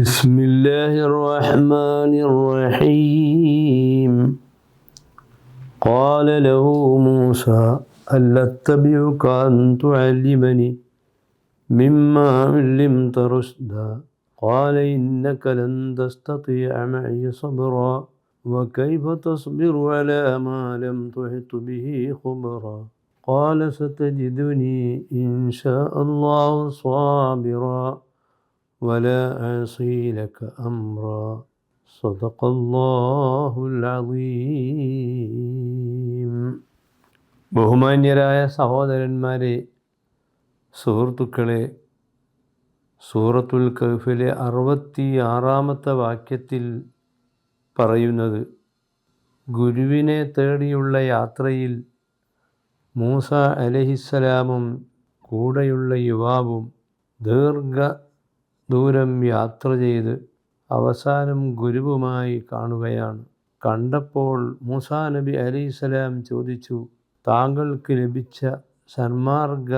بسم الله الرحمن الرحيم. قال له موسى ألا أتبعك أن تعلمني مما علمت رشدا؟ قال إنك لن تستطيع معي صبرا وكيف تصبر على ما لم تحط به خبرا؟ قال ستجدني إن شاء الله صابرا. ولا أعصي لك أمرا صدق الله العظيم ബഹുമാന്യരായ സഹോദരന്മാരെ സുഹൃത്തുക്കളെ സൂറത്തുൽ കഹ്ഫിലെ അറുപത്തി ആറാമത്തെ വാക്യത്തിൽ പറയുന്നത് ഗുരുവിനെ തേടിയുള്ള യാത്രയിൽ മൂസ അലഹിസ്സലാമും കൂടെയുള്ള യുവാവും ദീർഘ ദൂരം യാത്ര ചെയ്ത് അവസാനം ഗുരുവുമായി കാണുകയാണ്. കണ്ടപ്പോൾ മൂസാ നബി അലിസ്ലാം ചോദിച്ചു താങ്കൾക്ക് ലഭിച്ച സന്മാർഗ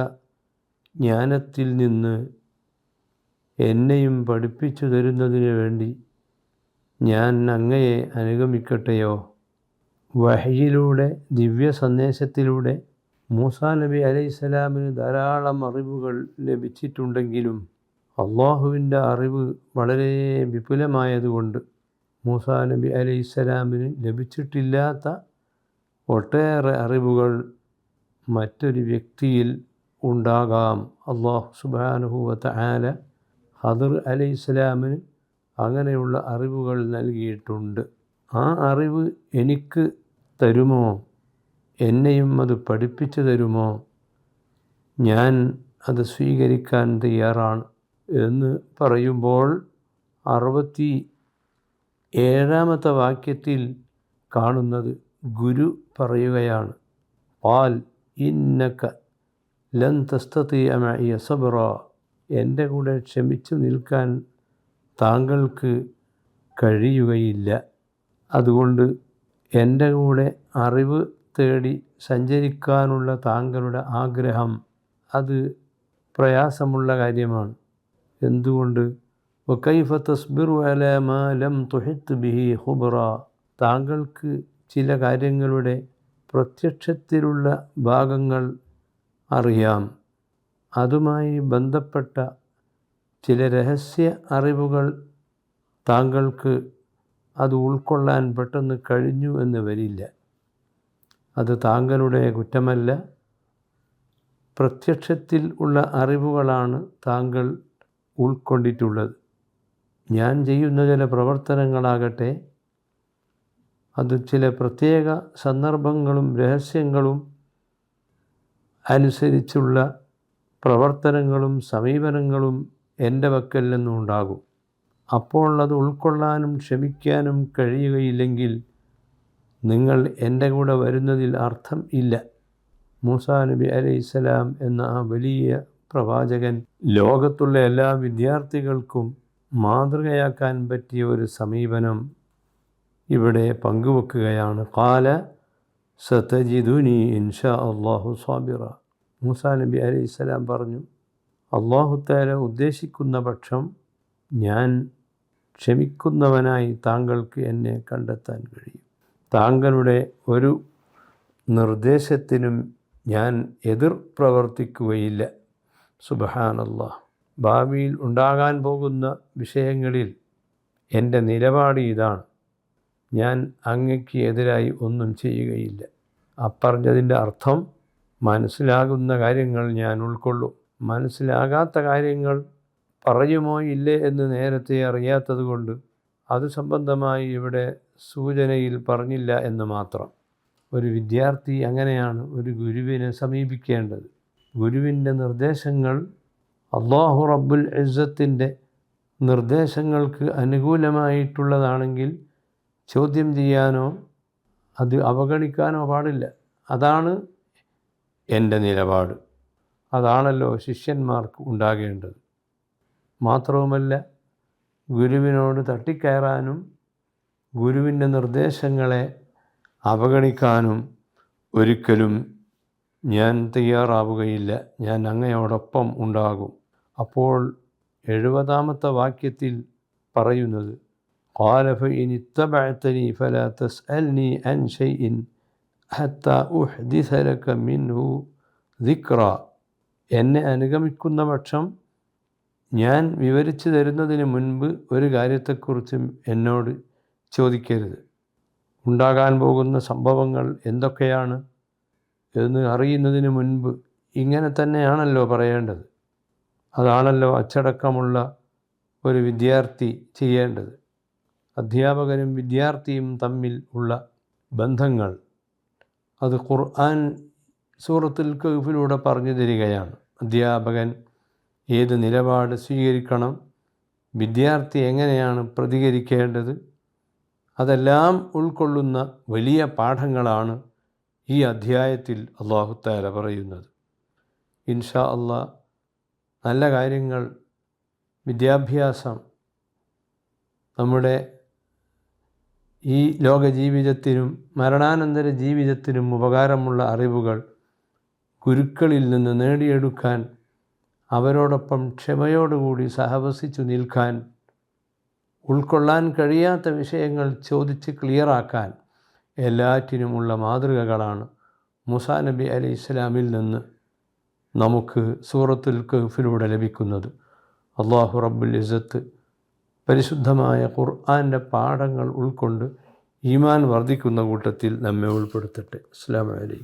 ജ്ഞാനത്തിൽ നിന്ന് എന്നെയും പഠിപ്പിച്ചു തരുന്നതിന് വേണ്ടി ഞാൻ അങ്ങയെ അനുഗമിക്കട്ടെയോ? വഹയിലൂടെ ദിവ്യ സന്ദേശത്തിലൂടെ മൂസാ നബി അലൈഹിസ്സലാമിന് ധാരാളം അറിവുകൾ ലഭിച്ചിട്ടുണ്ടെങ്കിലും അള്ളാഹുവിന്റെ അറിവ് വളരെ വിപുലമായതുകൊണ്ട് മൂസാ നബി അലൈഹിസ്സലാമിന് ലഭിച്ചിട്ടില്ലാത്ത ഒട്ടേറെ അറിവുകൾ മറ്റൊരു വ്യക്തിയിൽ ഉണ്ടാകാം. അള്ളാഹു സുബാനുഹൂവത്ത ആല ഹദർ അലി ഇസ്ലാമിന് അങ്ങനെയുള്ള അറിവുകൾ നൽകിയിട്ടുണ്ട്. ആ അറിവ് എനിക്ക് തരുമോ? എന്നെയും അത് പഠിപ്പിച്ചു തരുമോ? ഞാൻ അത് സ്വീകരിക്കാൻ തയ്യാറാണ്. എന്ന് പറയുമ്പോൾ അറുപത്തി ഏഴാമത്തെ വാക്യത്തിൽ കാണുന്നത് ഗുരു പറയുകയാണ്. പാൽ ഇന്നക്ക ലൻ എന്റെ കൂടെ ക്ഷമിച്ചു നിൽക്കാൻ താങ്കൾക്ക് കഴിയുകയില്ല. അതുകൊണ്ട് എന്റെ കൂടെ അറിവ് തേടി സഞ്ചരിക്കാനുള്ള താങ്കളുടെ ആഗ്രഹം അത് പ്രയാസമുള്ള കാര്യമാണ്. എന്തുകൊണ്ട്? വക്കൈഫ തസ്ബിറു അലമ ലം തുഹിത്ത് ബിഹി ഹുബറ താങ്കൾക്ക് ചില കാര്യങ്ങളുടെ പ്രത്യക്ഷത്തിലുള്ള ഭാഗങ്ങൾ അറിയാം. അതുമായി ബന്ധപ്പെട്ട ചില രഹസ്യ അറിവുകൾ താങ്കൾക്ക് അത് ഉൾക്കൊള്ളാൻ പെട്ടെന്ന് കഴിഞ്ഞു എന്ന് വരില്ല. അത് താങ്കളുടെ കുറ്റമല്ല. പ്രത്യക്ഷത്തിൽ ഉള്ള അറിവുകളാണ് താങ്കൾ ഉൾക്കൊണ്ടിട്ടുള്ളത്. ഞാൻ ചെയ്യുന്ന ചില പ്രവർത്തനങ്ങളാകട്ടെ അത് ചില പ്രത്യേക സന്ദർഭങ്ങളും രഹസ്യങ്ങളും അനുസരിച്ചുള്ള പ്രവർത്തനങ്ങളും സമീപനങ്ങളും എന്റെ വക്കൽ നിന്നും ഉണ്ടാകും. അപ്പോൾ അത് ഉൾക്കൊള്ളാനും ക്ഷമിക്കാനും കഴിയുകയില്ലെങ്കിൽ നിങ്ങൾ എന്റെ കൂടെ വരുന്നതിൽ അർത്ഥം ഇല്ല. മൂസാ നബി അലൈഹിസ്സലാം എന്ന ആ വലിയ പ്രവാചകൻ ലോകത്തുള്ള എല്ലാ വിദ്യാർത്ഥികൾക്കും മാതൃകയാക്കാൻ പറ്റിയ ഒരു സമീപനം ഇവിടെ പങ്കുവെക്കുകയാണ്. കാല സതജിദുനി ഇൻഷാ അള്ളാഹു സ്വാബിറ മൂസാ നബി അലൈഹിസ്സലാം പറഞ്ഞു അള്ളാഹുത്താല ഉദ്ദേശിക്കുന്ന പക്ഷം ഞാൻ ക്ഷമിക്കുന്നവനായി താങ്കൾക്ക് എന്നെ കണ്ടെത്താൻ കഴിയും. താങ്കളുടെ ഒരു നിർദ്ദേശത്തിനും ഞാൻ എതിർ പ്രവർത്തിക്കുകയില്ല. സുബഹാനല്ലാ. ഭാവിയിൽ ഉണ്ടാകാൻ പോകുന്ന വിഷയങ്ങളിൽ എന്റെ നിലപാട് ഇതാണ്. ഞാൻ അങ്ങയ്ക്ക് എതിരായി ഒന്നും ചെയ്യുകയില്ല. അപ്പറഞ്ഞതിന്റെ അർത്ഥം മനസ്സിലാകുന്ന കാര്യങ്ങൾ ഞാൻ ഉൾക്കൊള്ളും. മനസ്സിലാകാത്ത കാര്യങ്ങൾ പറയുമോ ഇല്ലേ എന്ന് നേരത്തെ അറിയാത്തത് കൊണ്ട് അത് സംബന്ധമായി ഇവിടെ സൂചനയിൽ പറഞ്ഞില്ല എന്ന് മാത്രം. ഒരു വിദ്യാർത്ഥി അങ്ങനെയാണ് ഒരു ഗുരുവിനെ സമീപിക്കേണ്ടത്. ഗുരുവിന്റെ നിർദ്ദേശങ്ങൾ അള്ളാഹു റബ്ബുൽ ഇസ്സത്തിന്റെ നിർദ്ദേശങ്ങൾക്ക് അനുകൂലമായിട്ടുള്ളതാണെങ്കിൽ ചോദ്യം ചെയ്യാനോ അത് അവഗണിക്കാനോ പാടില്ല. അതാണ് എന്റെ നിലപാട്. അതാണല്ലോ ശിഷ്യന്മാർക്ക് ഉണ്ടാകേണ്ടത്. മാത്രവുമല്ല ഗുരുവിനോട് തട്ടിക്കയറാനും ഗുരുവിന്റെ നിർദ്ദേശങ്ങളെ അവഗണിക്കാനും ഒരിക്കലും ഞാൻ തയ്യാറാവുകയില്ല ഞാൻ അങ്ങയോടൊപ്പം ഉണ്ടാകും അപ്പോൾ എഴുപതാമത്തെ വാക്യത്തിൽ പറയുന്നത് قال فإن اتبعتني فلا تسألني عن شيء حتى أحدث لك منه ذكرى എന്നെ അനുഗമിക്കുന്ന പക്ഷം ഞാൻ വിവരിച്ചു തരുന്നതിന് മുൻപ് ഒരു കാര്യത്തെക്കുറിച്ചും എന്നോട് ചോദിക്കരുത് ഉണ്ടാകാൻ പോകുന്ന സംഭവങ്ങൾ എന്തൊക്കെയാണ് എന്ന് അറിയുന്നതിന് മുൻപ് ഇങ്ങനെ തന്നെയാണല്ലോ പറയേണ്ടത്. അതാണല്ലോ അച്ചടക്കമുള്ള ഒരു വിദ്യാർത്ഥി ചെയ്യേണ്ടത്. അധ്യാപകനും വിദ്യാർത്ഥിയും തമ്മിൽ ഉള്ള ബന്ധങ്ങൾ അത് ഖുർആൻ സൂറത്തുൽ കഹഫിലൂടെ പറഞ്ഞു തരികയാണ്. അധ്യാപകൻ ഏത് നിലപാട് സ്വീകരിക്കണം? വിദ്യാർത്ഥി എങ്ങനെയാണ് പ്രതികരിക്കേണ്ടത്? അതെല്ലാം ഉൾക്കൊള്ളുന്ന വലിയ പാഠങ്ങളാണ് ഈ അധ്യായത്തിൽ അള്ളാഹുത്താല പറയുന്നത്. ഇൻഷാ അള്ളാ നല്ല കാര്യങ്ങൾ വിദ്യാഭ്യാസം നമ്മുടെ ഈ ലോക ജീവിതത്തിനും മരണാനന്തര ജീവിതത്തിനും ഉപകാരമുള്ള അറിവുകൾ ഗുരുക്കളിൽ നിന്ന് നേടിയെടുക്കാൻ അവരോടൊപ്പം ക്ഷമയോടുകൂടി സഹവസിച്ചു നിൽക്കാൻ ഉൾക്കൊള്ളാൻ കഴിയാത്ത വിഷയങ്ങൾ ചോദിച്ച് ക്ലിയറാക്കാൻ എല്ലാറ്റിനുമുള്ള മാതൃകകളാണ്. മുസാ നബി അലി ഇസ്ലാമിൽ നിന്ന് നമുക്ക് സൂറത്തുൽ കഹഫിലൂടെ ലഭിക്കുന്നത്. അള്ളാഹു റബ്ബുൽ ഇസത്ത് പരിശുദ്ധമായ ഖുർആന്റെ പാഠങ്ങൾ ഉൾക്കൊണ്ട് ഈമാൻ വർദ്ധിക്കുന്ന കൂട്ടത്തിൽ നമ്മെ ഉൾപ്പെടുത്തട്ടെ. അസ്സാം വലൈക്കും